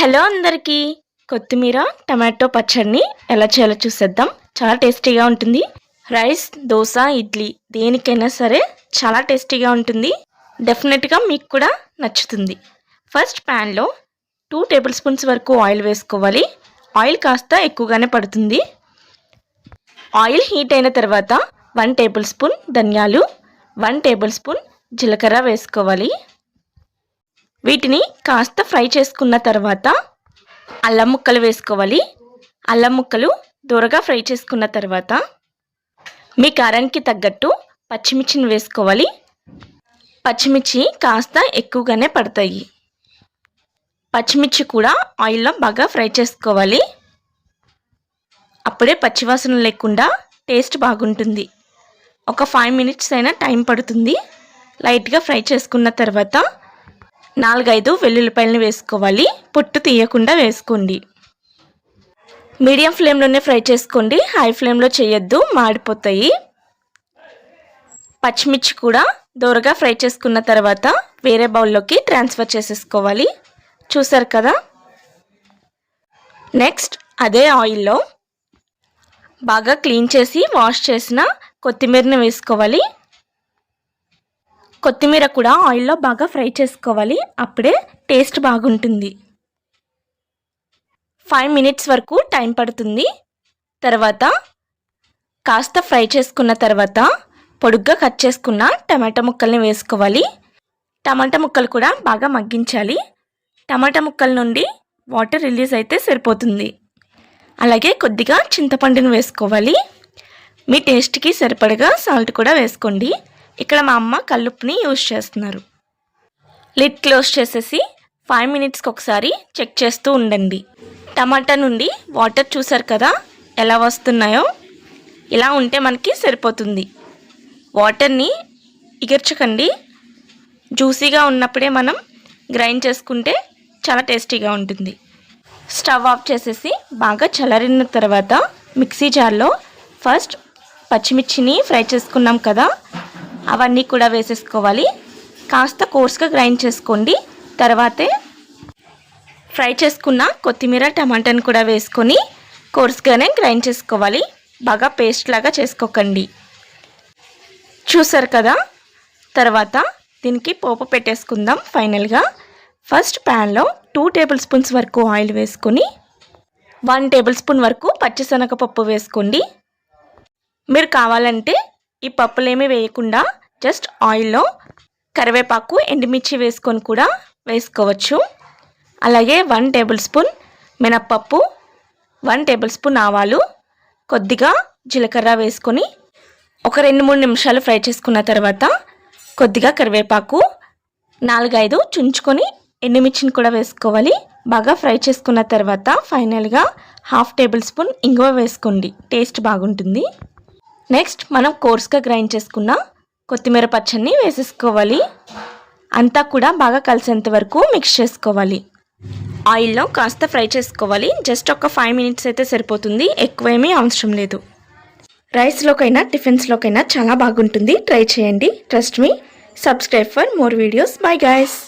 Hello అందరికీ. కొత్తిమీర tomato పచ్చడిని ఎలా చేయాలో చూసేద్దాం. చాలా టేస్టీగా ఉంటుంది. రైస్ దోశ ఇడ్లీ దేనికైనా సరే చాలా టేస్టీగా ఉంటుంది. డెఫినెట్గా మీకు కూడా నచ్చుతుంది. ఫస్ట్ ప్యాన్లో టూ టేబుల్ స్పూన్స్ వరకు ఆయిల్ వేసుకోవాలి. ఆయిల్ కాస్త ఎక్కువగానే పడుతుంది. ఆయిల్ హీట్ అయిన తర్వాత వన్ టేబుల్ స్పూన్ ధనియాలు వన్ టేబుల్ స్పూన్ జీలకర్ర వేసుకోవాలి. వీటిని కాస్త ఫ్రై చేసుకున్న తర్వాత అల్లం ముక్కలు వేసుకోవాలి. అల్లం ముక్కలు దూరగా ఫ్రై చేసుకున్న తర్వాత మీ కారానికి తగ్గట్టు పచ్చిమిర్చిని వేసుకోవాలి. పచ్చిమిర్చి కాస్త ఎక్కువగానే పడతాయి. పచ్చిమిర్చి కూడా ఆయిల్లో బాగా ఫ్రై చేసుకోవాలి. అప్పుడే పచ్చివాసన లేకుండా టేస్ట్ బాగుంటుంది. ఒక ఫైవ్ మినిట్స్ అయినా టైం పడుతుంది. లైట్గా ఫ్రై చేసుకున్న తర్వాత నాలుగైదు వెల్లుల్లిపాయలను వేసుకోవాలి. పొట్టు తీయకుండా వేసుకోండి. మీడియం ఫ్లేమ్లోనే ఫ్రై చేసుకోండి. హై ఫ్లేమ్లో చేయొద్దు. మాడిపోతాయి. పచ్చిమిర్చి కూడా దోరగా ఫ్రై చేసుకున్న తర్వాత వేరే బౌల్లోకి ట్రాన్స్ఫర్ చేసేసుకోవాలి. చూసారు కదా? నెక్స్ట్ అదే ఆయిల్లో బాగా క్లీన్ చేసి వాష్ చేసిన కొత్తిమీరని వేసుకోవాలి. కొత్తిమీర కూడా ఆయిల్లో బాగా ఫ్రై చేసుకోవాలి. అప్పుడే టేస్ట్ బాగుంటుంది. ఫైవ్ మినిట్స్ వరకు టైం పడుతుంది. తర్వాత కాస్త ఫ్రై చేసుకున్న తర్వాత పొడుగ్గా కట్ చేసుకున్న టమాటా ముక్కల్ని వేసుకోవాలి. టమాటా ముక్కలు కూడా బాగా మగ్గించాలి. టమాటా ముక్కల నుండి వాటర్ రిలీజ్ అయితే సరిపోతుంది. అలాగే కొద్దిగా చింతపండును వేసుకోవాలి. మీ టేస్ట్కి సరిపడగా సాల్ట్ కూడా వేసుకోండి. ఇక్కడ మా అమ్మ కల్లుప్పుని యూజ్ చేస్తున్నారు. లిడ్ క్లోజ్ చేసేసి ఫైవ్ మినిట్స్కి ఒకసారి చెక్ చేస్తూ ఉండండి. టమాటా నుండి వాటర్ చూసారు కదా ఎలా వస్తున్నాయో? ఇలా ఉంటే మనకి సరిపోతుంది. వాటర్ని ఇగర్చకండి. జ్యూసీగా ఉన్నప్పుడే మనం గ్రైండ్ చేసుకుంటే చాలా టేస్టీగా ఉంటుంది. స్టవ్ ఆఫ్ చేసేసి బాగా చల్లరిన తర్వాత మిక్సీ జార్లో ఫస్ట్ పచ్చిమిర్చిని ఫ్రై చేసుకున్నాం కదా అవన్నీ కూడా వేసేసుకోవాలి. కాస్త కోర్స్గా గ్రైండ్ చేసుకోండి. తర్వాతే ఫ్రై చేసుకున్న కొత్తిమీర టమాటాని కూడా వేసుకొని కోర్స్గానే గ్రైండ్ చేసుకోవాలి. బాగా పేస్ట్ లాగా చేసుకోకండి. చూసారు కదా? తర్వాత దీనికి పోపు పెట్టేసుకుందాం ఫైనల్గా. ఫస్ట్ ప్యాన్లో టూ టేబుల్ స్పూన్స్ వరకు ఆయిల్ వేసుకొని వన్ టేబుల్ స్పూన్ వరకు పచ్చిశనగపప్పు వేసుకోండి. మీరు కావాలంటే ఈ పప్పులేమీ వేయకుండా జస్ట్ ఆయిల్లో కరివేపాకు ఎండుమిర్చి వేసుకొని కూడా వేసుకోవచ్చు. అలాగే వన్ టేబుల్ స్పూన్ మినప్పప్పు వన్ టేబుల్ స్పూన్ ఆవాలు కొద్దిగా జీలకర్ర వేసుకొని ఒక రెండు మూడు నిమిషాలు ఫ్రై చేసుకున్న తర్వాత కొద్దిగా కరివేపాకు నాలుగైదు చుంచుకొని ఎండుమిర్చిని కూడా వేసుకోవాలి. బాగా ఫ్రై చేసుకున్న తర్వాత ఫైనల్గా హాఫ్ టేబుల్ స్పూన్ ఇంగువ వేసుకోండి. టేస్ట్ బాగుంటుంది. నెక్స్ట్ మనం కోర్స్గా గ్రైండ్ చేసుకున్న కొత్తిమీర పచ్చడిని వేసేసుకోవాలి. అంతా కూడా బాగా కలిసేంత వరకు మిక్స్ చేసుకోవాలి. ఆయిల్లో కాస్త ఫ్రై చేసుకోవాలి. జస్ట్ ఒక ఫైవ్ మినిట్స్ అయితే సరిపోతుంది. ఎక్కువ ఏమీ అవసరం లేదు. రైస్లోకైనా టిఫిన్స్లోకైనా చాలా బాగుంటుంది. ట్రై చేయండి. Trust me subscribe for more videos bye guys